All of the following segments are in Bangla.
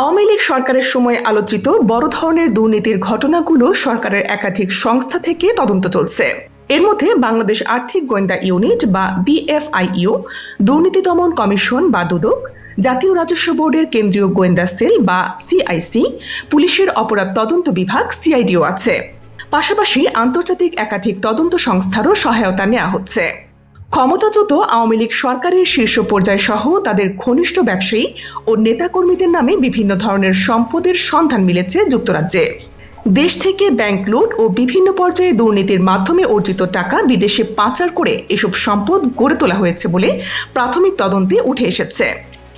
আওয়ামী লীগ সরকারের সময় আলোচিত বড় ধরনের দুর্নীতির ঘটনাগুলো সরকারের একাধিক সংস্থা থেকে তদন্ত চলছে। এর মধ্যে বাংলাদেশ আর্থিক গোয়েন্দা ইউনিট বা বিএফআইইউ, দুর্নীতি দমন কমিশন বা দুদক, জাতীয় রাজস্ব বোর্ডের কেন্দ্রীয় গোয়েন্দা সেল বা সিআইসি, পুলিশের অপরাধ তদন্ত বিভাগ সিআইডিও আছে। পাশাপাশি আন্তর্জাতিক একাধিক তদন্ত সংস্থারও সহায়তা নেওয়া হচ্ছে। ক্ষমতাচ্যুত আওয়ামী লীগ সরকারের শীর্ষ পর্যায় সহ তাদের ঘনিষ্ঠ ব্যবসায়ী ও নেতাকর্মীদের নামে বিভিন্ন ধরনের সম্পদের সন্ধান মিলেছে যুক্তরাজ্যে। দেশ থেকে ব্যাংক লুট ও বিভিন্ন পর্যায়ে দুর্নীতির মাধ্যমে অর্জিত টাকা বিদেশে পাচার করে এসব সম্পদ গড়ে তোলা হয়েছে বলে প্রাথমিক তদন্তে উঠে এসেছে।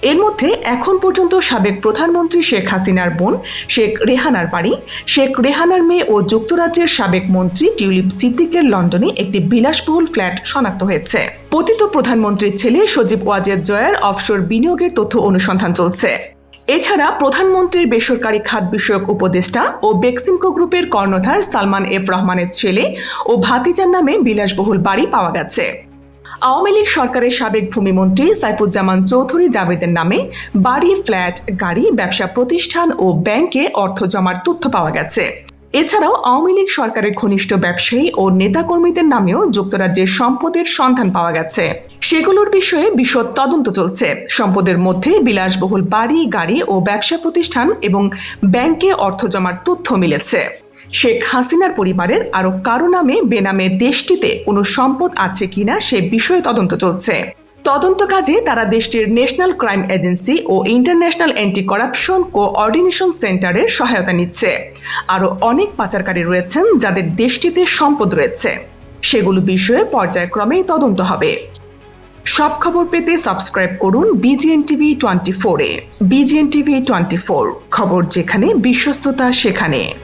এর মধ্যে এখন পর্যন্ত সাবেক প্রধানমন্ত্রী শেখ হাসিনার বোন, শেখ রেহানার বাড়ি, শেখ রেহানার মেয়ে ও যুক্তরাজ্যের সাবেক মন্ত্রী টিউলিপ সিদ্দিকের লন্ডনে একটি বিলাসবহুল ফ্ল্যাট শনাক্ত হয়েছে। পতিত প্রধানমন্ত্রীর ছেলে সজীব ওয়াজেদ জয়ার অফশোর বিনিয়োগের তথ্য অনুসন্ধান চলছে। এছাড়া প্রধানমন্ত্রীর বেসরকারি খাত বিষয়ক উপদেষ্টা ও বেক্সিমকো গ্রুপের কর্ণধার সালমান এফ রহমানের ছেলে ও ভাতিজার নামে বিলাসবহুল বাড়ি পাওয়া গেছে। আওয়ামী লীগ সরকারের সাবেক ভূমিমন্ত্রী সাইফুজ্জামান চৌধুরী জাবেদের নামে বাড়ি, ফ্ল্যাট, গাড়ি, ব্যবসা প্রতিষ্ঠান ও ব্যাংকে অর্থ জমার তথ্য পাওয়া গেছে। এছাড়াও আওয়ামী লীগ সরকারের ঘনিষ্ঠ ব্যবসায়ী ও নেতাকর্মীদের নামেও যুক্তরাজ্যের সম্পদের সন্ধান পাওয়া গেছে। সেগুলোর বিষয়ে বিশদ তদন্ত চলছে। সম্পদের মধ্যে বিলাসবহুল বাড়ি, গাড়ি ও ব্যবসা প্রতিষ্ঠান এবং ব্যাংকে অর্থ জমার তথ্য মিলেছে। শেখ হাসিনার পরিবারের আরও কারও নামে বেনামে দেশটিতে কোনো সম্পদ আছে কিনা সে বিষয়ে তদন্ত চলছে। তদন্ত কাজে তারা দেশটির ন্যাশনাল ক্রাইম এজেন্সি ও ইন্টারন্যাশনাল অ্যান্টি করাপশন কোঅর্ডিনেশন সেন্টারের সহায়তা নিচ্ছে। আরও অনেক পাচারকারী রয়েছেন যাদের দেশটিতে সম্পদ রয়েছে। সেগুলো বিষয়ে পর্যায়ক্রমেই তদন্ত হবে। সব খবর পেতে সাবস্ক্রাইব করুন বিজিএন টিভি টোয়েন্টি ফোরে বিজিএন টিভি টোয়েন্টি ফোর, খবর যেখানে, বিশ্বস্ততা সেখানে।